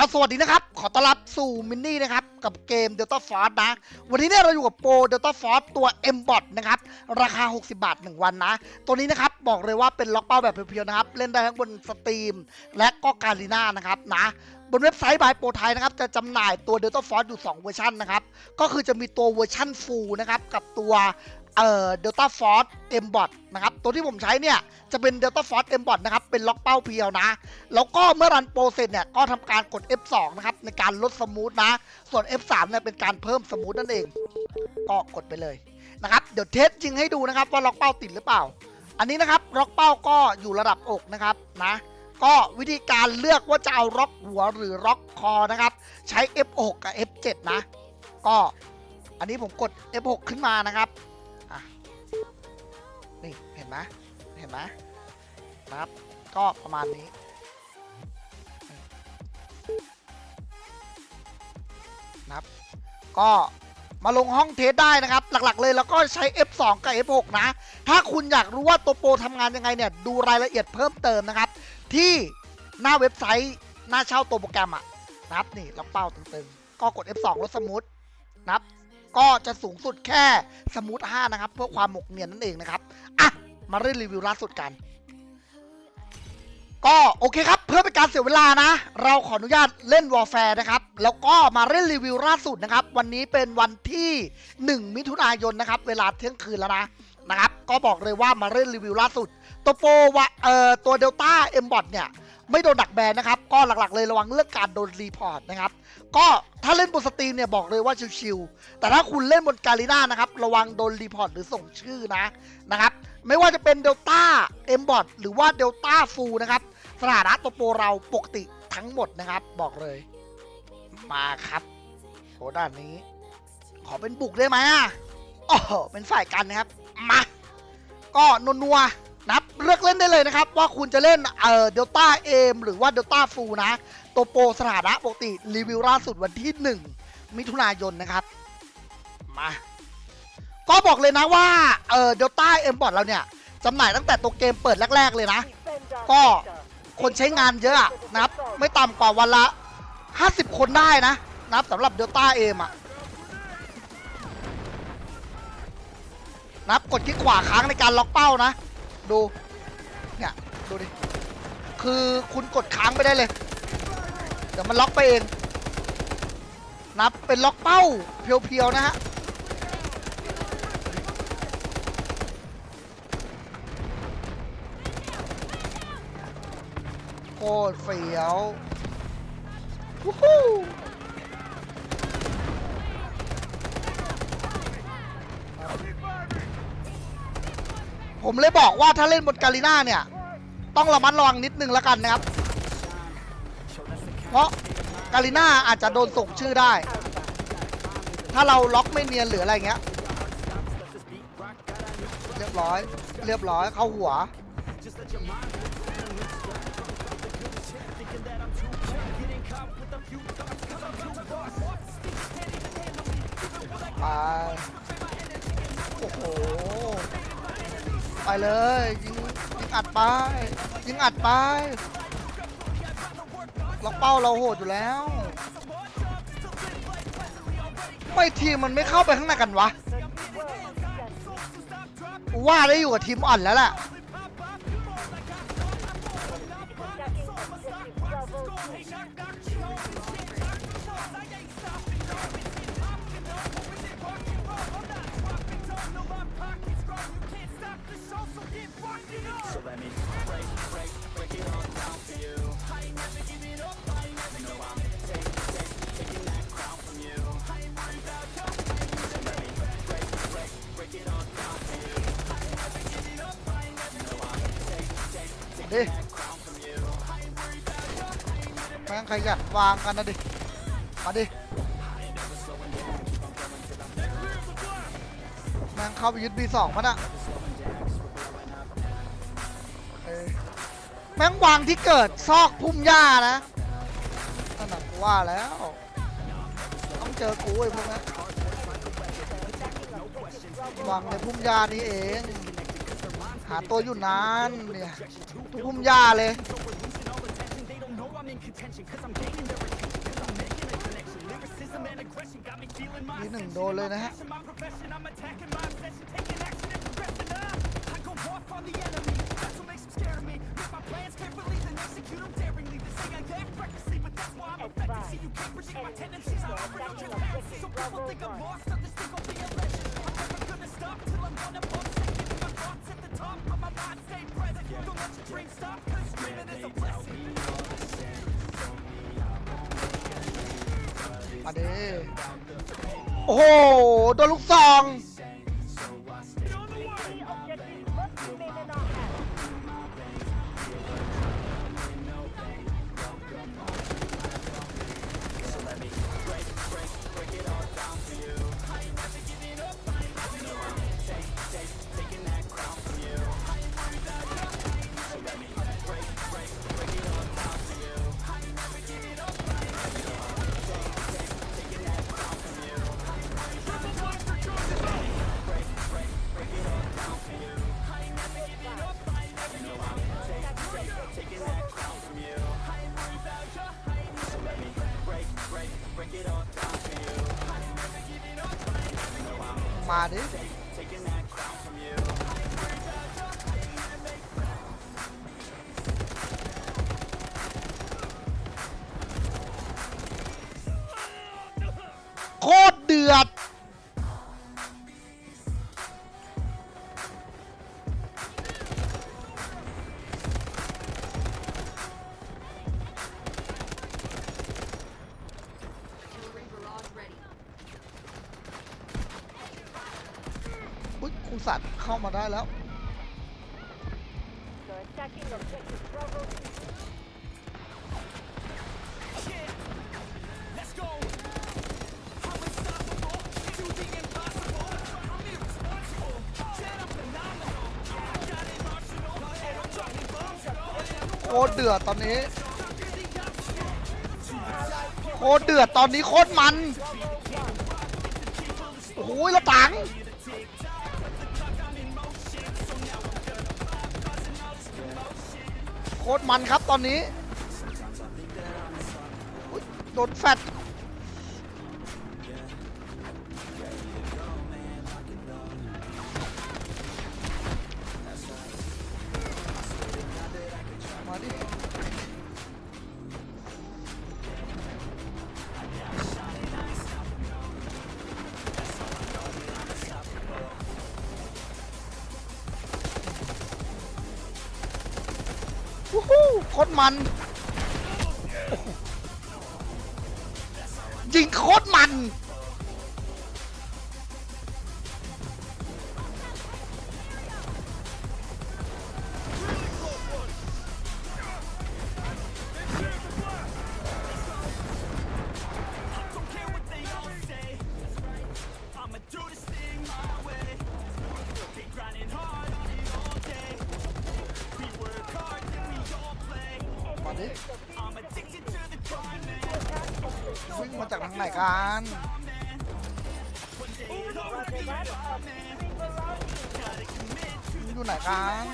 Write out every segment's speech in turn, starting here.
ก็สวัสดีนะครับ ขอต้อนรับสู่มินนี่นะครับ กับเกม Delta Force นะ วันนี้เนี่ยเราอยู่กับโปร Delta Force ตัว M Bot นะครับ ราคา 60 บาท 1 วันนะ ตัวนี้นะครับ บอกเลยว่าเป็นล็อกเป้าแบบเพียวๆนะครับ เล่นได้ทั้งบนสตรีม และก็การีนานะครับนะบนเว็บไซต์บายโปรไทยนะครับ จะจำหน่ายตัว Delta Force อยู่ 2 เวอร์ชันนะครับ ก็คือจะมีตัวเวอร์ชัน Full นะครับ กับตัวเอ่อ Delta Force M Bot นะครับ ตัวที่ผมใช้เนี่ยจะเป็น Delta Force M Bot นะครับ เป็นล็อกเป้าเพียวนะ แล้วก็เมื่อรันโปรเสร็จเนี่ย ก็ทำการกด F2 นะครับ ในการลดสมูทนะ ส่วน F3 เนี่ยเป็นการเพิ่มสมูทนั่นเอง ก็กดไปเลยนะครับ เดี๋ยวเทสจริงให้ดูนะครับว่าล็อกเป้าติดหรือเปล่า อันนี้นะครับล็อกเป้าก็อยู่ระดับอกนะครับนะก็วิธีการเลือกว่าจะเอาล็อกหัวหรือล็อกคอนะครับ ใช้ F6 กับ F7 นะ ก็อันนี้ผมกด F6 ขึ้นมานะครับ นี่เห็นไหมเห็นไหมนะครับ ก็ประมาณนี้ นะครับ ก็มาลงห้องเทสได้นะครับ หลักๆเลยแล้วก็ใช้ F2 กับ F6 นะ ถ้าคุณอยากรู้ว่าตัวโปรทำงานยังไงเนี่ย ดูรายละเอียดเพิ่มเติมนะครับ ที่หน้าเว็บไซต์หน้าเช่าตัวโปรแกรมอะนะครับนี่ล็อกเป้าตึงๆ ก็กด F2 ลดสมูทนะครับ ก็จะสูงสุดแค่สมูท5นะครับ เพื่อความหมกเนียนนั่นเองนะครับ มาเล่นรีวิวล่าสุดกัน ก็โอเคครับ เพื่อเป็นการเสียเวลานะ เราขออนุญาตเล่นวอ r แฟร์นะครับ แล้วก็มาเล่นรีวิวล่าสุดนะครับ วันนี้เป็นวันที่ 1 มิถุนายนนะครับ เวลาเที่ยงคืนแล้วนะนะครับ ก็บอกเลยว่ามาเล่นรีวิวล่าสุด ตัวโปรวะเอ่อตัวเดลต้าเอ็มบอทเนี่ยไม่โดนดักแบนนะครับ ก็หลักๆเลยระวังเรื่องการโดนรีพอร์ตนะครับ ก็ถ้าเล่นบนสตรีมเนี่ยบอกเลยว่าชิวๆแต่ถ้าคุณเล่นบนการีนานะครับ ระวังโดนรีพอร์ตหรือส่งชื่อนะนะครับ ไม่ว่าจะเป็นเดลต้าเอ็มบอทหรือว่าเดลต้าฟูนะครับ สถานะตัวโปรเราปกติทั้งหมดนะครับ บอกเลย มาครับโหด้านนี้ ขอเป็นบุกได้ไหมอะอ้โหเป็นฝ่ายกันนะครับ มา ก็นัวนะครับเลือกเล่นได้เลยนะครับ ว่าคุณจะเล่นเอ่อเดลต้าเอมหรือว่าเดลต้าฟูนะ ตัวโปรสถานะปกติรีวิวล่าสุดวันที่ 1 มิถุนายนนะครับ มา ก็บอกเลยนะว่าเออเดลต้าเอ็มบอทเราเนี่ยจำหน่ายตั้งแต่ตัวเกมเปิดแรก ๆ เลยนะ ก็คนใช้งานเยอะนะครับ ไม่ต่ำกว่าวันละ 50 คนได้นะนะครับสำหรับเดลต้าเอ็มอะนะครับกดคลิกขวาค้างในการล็อกเป้านะ ดูเนี่ยดูดิคือคุณกดค้างไปได้เลย เดี๋ยวมันล็อกไปเองนะครับเป็นล็อกเป้าเพียวๆนะฮะ ตรเฟี้ยววู้ฮู้ผมเลยบอกว่าถ้าเล่นบนกาลิน่าเนี่ย ต้องระมัดระวังนิดนึงแล้วกันนะครับ เพราะกาลิน่าอาจจะโดนส่งชื่อได้ ถ้าเราล็อกไม่เนียนหรืออะไรเงี้ย เรียบร้อย เรียบร้อยเข้าหัว ไปโอ้โห ไปเลยยิงยิงอัดไป ยิงอัดไป ล็อกเป้าเราโหดอยู่แล้ว ไม่ทีมมันไม่เข้าไปข้างในกันวะ ว่าได้อยู่กับทีมอ่อนแล้วแหละ ดิแม่งขยันวางกันนะดิ มาดิ แม่งเข้าไปยึด B2 มันอะแม่งวางที่เกิดซอกพุ่มหญ้านะนั่นน่ะกูว่าแล้ว ต้องเจอกูไอ้พวกนี้วางในพุ่มหญ้านี่เอง หาตัวอยู่นานเนี่ยทุ่มยาเลยนี่หนึ่งโดนเลยนะฮะ มาดิโอ้โห โดนลูกซอง มาดิโคตรเดือด สัตว์เข้ามาได้แล้วโคตรเดือดตอนนี้โคตรเดือดตอนนี้โคตรมัน โอ้โหแล้วตังโคตรมันครับตอนนี้โดนแฟด ตรมันยิงโคตรมัน ไหนกันอยู่ไหนกัน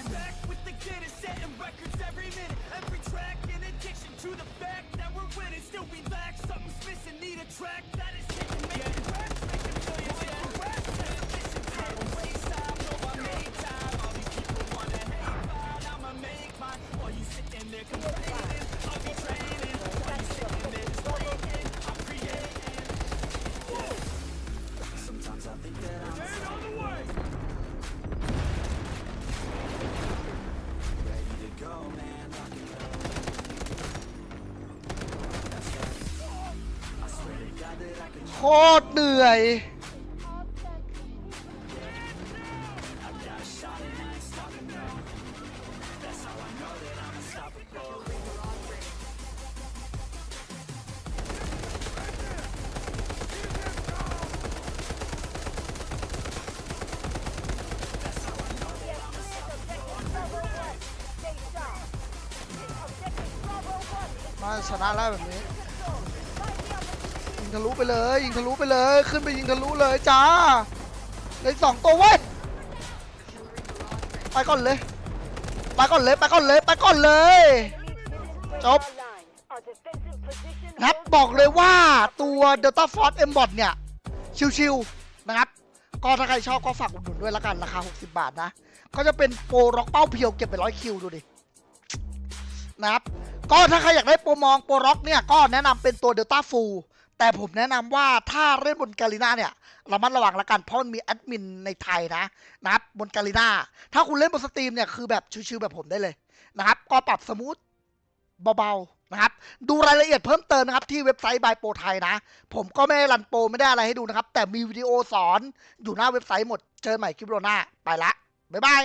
ตรเหนื่อย มาชนะแล้วแบบนี้ ทะลุไปเลย ยิงทะลุไปเลย ขึ้นไปยิงทะลุเลยจ้าเลยสองตัวเว้ยไปก่อนเลย ไปก่อนเลย ไปก่อนเลย ไปก่อนเลย จบครับบอกเลยว่าตัว Delta Force M bot เนี่ย ชิวๆนะครับ ก็ถ้าใครชอบก็ฝากอุดหนุนด้วยละกันราคา 60 บาทนะ ก็จะเป็นโปรร็อกเป้าเพียวเก็บไปร้อยคิวดูดิ นะครับ ก็ถ้าใครอยากได้โปรมองโปรร็อกเนี่ย ก็แนะนำเป็นตัวเดลต้าฟู แต่ผมแนะนำว่าถ้าเล่นบนกาลิน่าเนี่ยระมัดระวังละกัน เพราะมันมีแอดมินในไทยนะนะครับบนกาลิน่าถ้าคุณเล่นบนสตรีมเนี่ยคือแบบชิวๆแบบผมได้เลยนะครับ ก็ปรับสมูทเบาๆนะครับ ดูรายละเอียดเพิ่มเติมนะครับ ที่เว็บไซต์บายโปรไทยนะ ผมก็ไม่ได้รันโปรไม่ได้อะไรให้ดูนะครับ แต่มีวิดีโอสอนอยู่หน้าเว็บไซต์หมดเจอใหม่คลิปโรหน้าไปละบ๊ายบาย